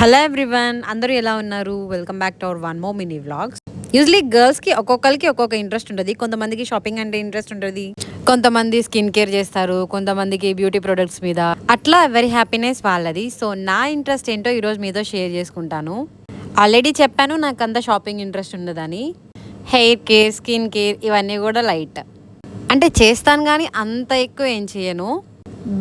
Hello everyone అందరూ ఎలా ఉన్నారు? Welcome back to our one మో మినీ వ్లాగ్స్ యూజువలీ గర్ల్స్కి ఒక్కొక్కరికి ఒక్కొక్క ఇంట్రెస్ట్ ఉంటుంది. కొంతమందికి షాపింగ్ అంటే ఇంట్రెస్ట్ ఉంటుంది. కొంతమంది స్కిన్ కేర్ చేస్తారు. కొంతమందికి బ్యూటీ ప్రొడక్ట్స్ మీద. అట్లా ఎవరి హ్యాపీనెస్ వాళ్ళది. సో నా ఇంట్రెస్ట్ ఏంటో ఈరోజు మీతో షేర్ చేసుకుంటాను. ఆల్రెడీ చెప్పాను నాకు అంత షాపింగ్ ఇంట్రెస్ట్ ఉండదని. హెయిర్ కేర్ స్కిన్ కేర్ ఇవన్నీ కూడా లైట్ అంటే చేస్తాను కానీ అంత ఎక్కువ ఏం చేయను.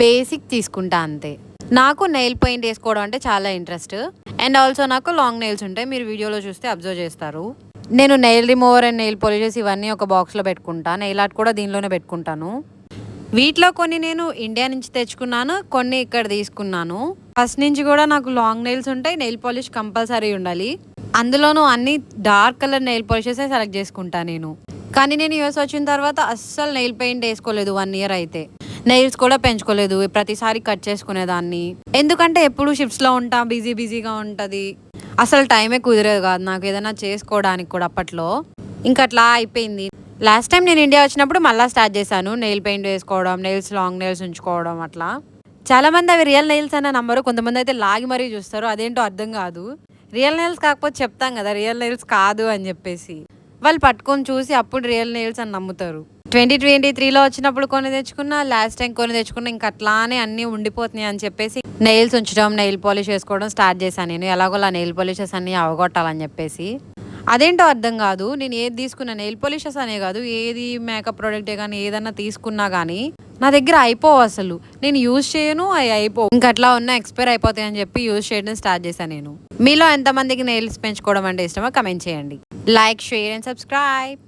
బేసిక్ తీసుకుంటా అంతే. నాకు నెయిల్ పెయింట్ వేసుకోవడం అంటే చాలా ఇంట్రెస్ట్ అండ్ ఆల్సో నాకు లాంగ్ నెయిల్స్ ఉంటాయి. మీరు వీడియోలో చూస్తే అబ్జర్వ్ చేస్తారు. నేను nail remover and nail polishes ఇవన్నీ ఒక బాక్స్లో పెట్టుకుంటా. నెయిల్ ఆర్ట్ కూడా దీనిలోనే పెట్టుకుంటాను. వీటిలో కొన్ని నేను ఇండియా నుంచి తెచ్చుకున్నాను కొన్ని ఇక్కడ తీసుకున్నాను. ఫస్ట్ నుంచి కూడా నాకు లాంగ్ నెయిల్స్ ఉంటాయి. నెయిల్ పాలిష్ కంపల్సరీ ఉండాలి. అందులోనూ అన్ని dark colour nail polishes select చేసుకుంటా నేను. కానీ నేను యూఎస్ వచ్చిన తర్వాత అస్సలు నెయిల్ పెయింట్ వేసుకోలేదు వన్ ఇయర్ అయితే. నెయిల్స్ కూడా పెంచుకోలేదు. ప్రతిసారి కట్ చేసుకునేదాన్ని. ఎందుకంటే ఎప్పుడు షిఫ్ట్స్లో ఉంటా బిజీ బిజీగా ఉంటుంది. అసలు టైమే కుదిరేది కాదు. నాకు ఏదైనా చేసుకోవడానికి కూడా అప్పట్లో. ఇంకా అట్లా అయిపోయింది. లాస్ట్ టైం నేను ఇండియా వచ్చినప్పుడు మళ్ళీ స్టార్ట్ చేశాను. నెయిల్ పెయింట్ వేసుకోవడం నెయిల్స్ లాంగ్ నెయిల్స్ ఉంచుకోవడం అట్లా. చాలా మంది అవి రియల్ నెయిల్స్ అనే నమ్మరు. కొంతమంది అయితే లాగి మరీ చూస్తారు. అదేంటో అర్థం కాదు. రియల్ నెయిల్స్ కాకపోతే చెప్తాం కదా రియల్ నెయిల్స్ కాదు అని చెప్పేసి. వాళ్ళు పట్టుకొని చూసి అప్పుడు రియల్ నెయిల్స్ అని నమ్ముతారు. ట్వంటీ ట్వంటీ త్రీలో వచ్చినప్పుడు కొన్ని తెచ్చుకున్నా లాస్ట్ టైం కొన్ని తెచ్చుకున్నా ఇంకా అట్లానే అన్నీ ఉండిపోతున్నాయి అని చెప్పేసి నెయిల్స్ ఉంచడం నెయిల్ పాలిష్ వేసుకోవడం స్టార్ట్ చేశాను నేను. ఎలాగోలా నెయిల్ పాలిషెస్ అన్ని అవగొట్టాలని చెప్పేసి. అదేంటో అర్థం కాదు. నేను ఏది తీసుకున్నా నెయిల్ పాలిషెస్ అనే కాదు. ఏది మేకప్ ప్రోడక్టే కానీ ఏదన్నా తీసుకున్నా కానీ నా దగ్గర అయిపోవు అసలు. నేను యూజ్ చేయను అవి అయిపోవు. ఇంకా అట్లా ఉన్న ఎక్స్పైర్ అయిపోతాయి అని చెప్పి యూజ్ చేయడం స్టార్ట్ చేశాను నేను. మీలో ఎంతమందికి నెయిల్స్ పెంచుకోవడం అంటే ఇష్టమో కమెంట్ చేయండి. Like share and subscribe